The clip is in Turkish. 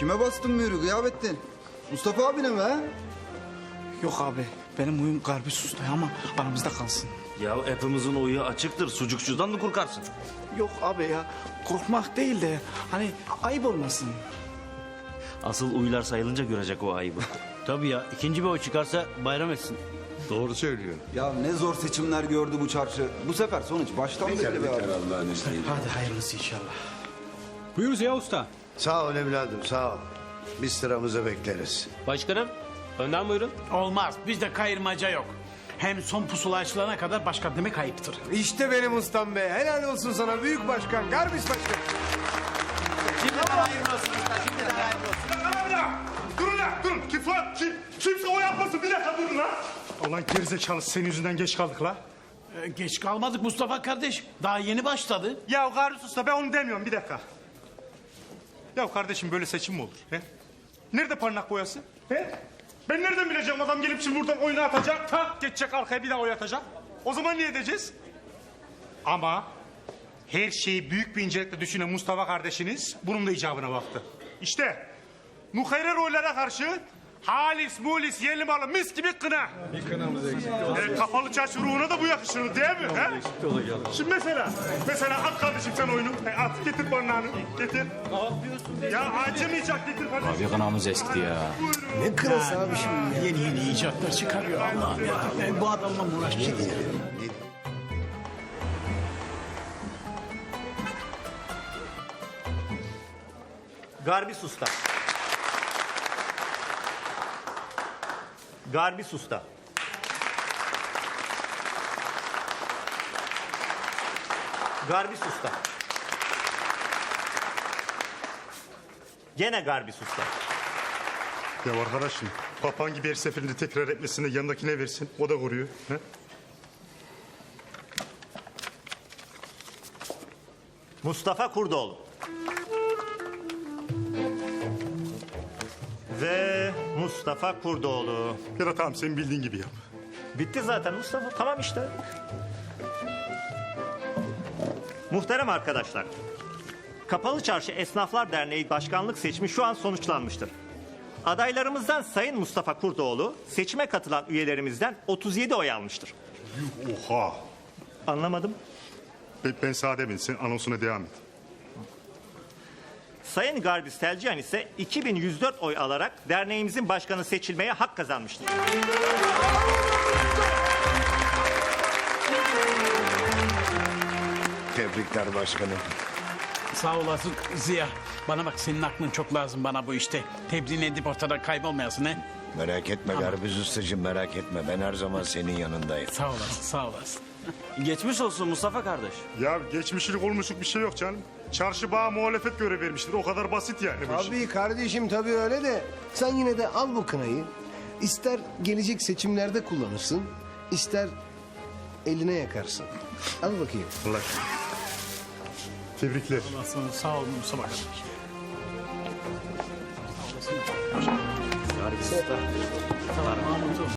Kime bastın mührü Gıyabettin? Mustafa abine mi ha? Yok abi benim uyum garbi sustu ama aramızda kalsın. Ya hepimizin oyu açıktır. Sucukçudan mı korkarsın? Yok abi ya korkmak değil de hani ayıp olmasın. Asıl uylar sayılınca görecek o ayıbı. Tabii ya ikinci bir oy çıkarsa bayram etsin. Doğru söylüyor. Ya ne zor seçimler gördü bu çarşı. Bu sefer sonuç baştan belli be abi. Hadi hayırlısı inşallah. Buyur Ziya Usta. Sağ ol evladım sağ ol. Biz sıramızı bekleriz. Başkanım önden buyurun. Olmaz. Bizde kayırmaca yok. Hem son pusula açılana kadar başkan demek ayıptır. İşte benim ustam be. Helal olsun sana büyük başkan, garbis başkan. Durun lan durun. Kim lan? Kim? Kimse o yapmasın. Bir dakika durun lan. Ulan gerizekalı senin yüzünden geç kaldık la. Ee, geç kalmadık Mustafa kardeş. Daha yeni başladı. Ya Garis Usta ben onu demiyorum bir dakika. Ya kardeşim böyle seçim mi olur? He? Nerede parmak boyası? He? Ben nereden bileceğim adam gelip şimdi buradan oyunu atacak. Tak geçecek arkaya bir daha oy atacak. O zaman ne edeceğiz? Ama her şeyi büyük bir incelikle düşünen Mustafa kardeşiniz bunun da icabına baktı. İşte muhayrer oylara karşı halis mulis yerli malı mis gibi kına. Bir kınamız eksik. kapalı çarşı ruhuna da bu yakışır değil mi? He? Şimdi mesela, mesela at kardeşim sen oyunu. E, at getir barnağını, getir. Ne yapıyorsun? Ya acımayacak getir kardeşim. Abi kanağımız eskidi ya. Ne kırası abi şimdi? Yeni yeni icatlar çıkarıyor Allah'ım ya. Ben bu adamla mı uğraşacağım? Garbis Usta. Garbis Usta. Garbis Usta. Gene Garbis Usta. Ya arkadaşım, papan gibi her seferinde tekrar etmesine yanındakine versin. O da koruyor. He? Mustafa Kurdoğlu. Mustafa Kurdoğlu. Ya da tamam senin bildiğin gibi yap. Bitti zaten Mustafa. Tamam işte. Muhterem arkadaşlar. Kapalı Çarşı Esnaflar Derneği Başkanlık seçimi şu an sonuçlanmıştır. Adaylarımızdan Sayın Mustafa Kurdoğlu seçime katılan üyelerimizden 37 oy almıştır. Oha. Anlamadım. Ben, ben sağ demedim. Sen anonsuna devam et. Sayın Garbis Telcihan ise 2104 oy alarak derneğimizin başkanı seçilmeye hak kazanmıştır. Tebrikler başkanım. Sağ olasın Ziya. Bana bak senin aklın çok lazım bana bu işte. Tebliğ edip ortada kaybolmayasın he. Merak etme Garbüz Ustacığım merak etme. Ben her zaman senin yanındayım. Sağ olasın sağ olasın. Geçmiş olsun Mustafa kardeş. Ya geçmişlik olmuşluk bir şey yok canım. Çarşı bağı muhalefet görev vermiştir. O kadar basit yani bu iş. Tabii kardeşim tabii öyle de sen yine de al bu kınayı. İster gelecek seçimlerde kullanırsın, ister eline yakarsın. Al bakayım. Allah. Tebrikler. Sağ, sağ olun Mustafa kardeş. Garbis usta.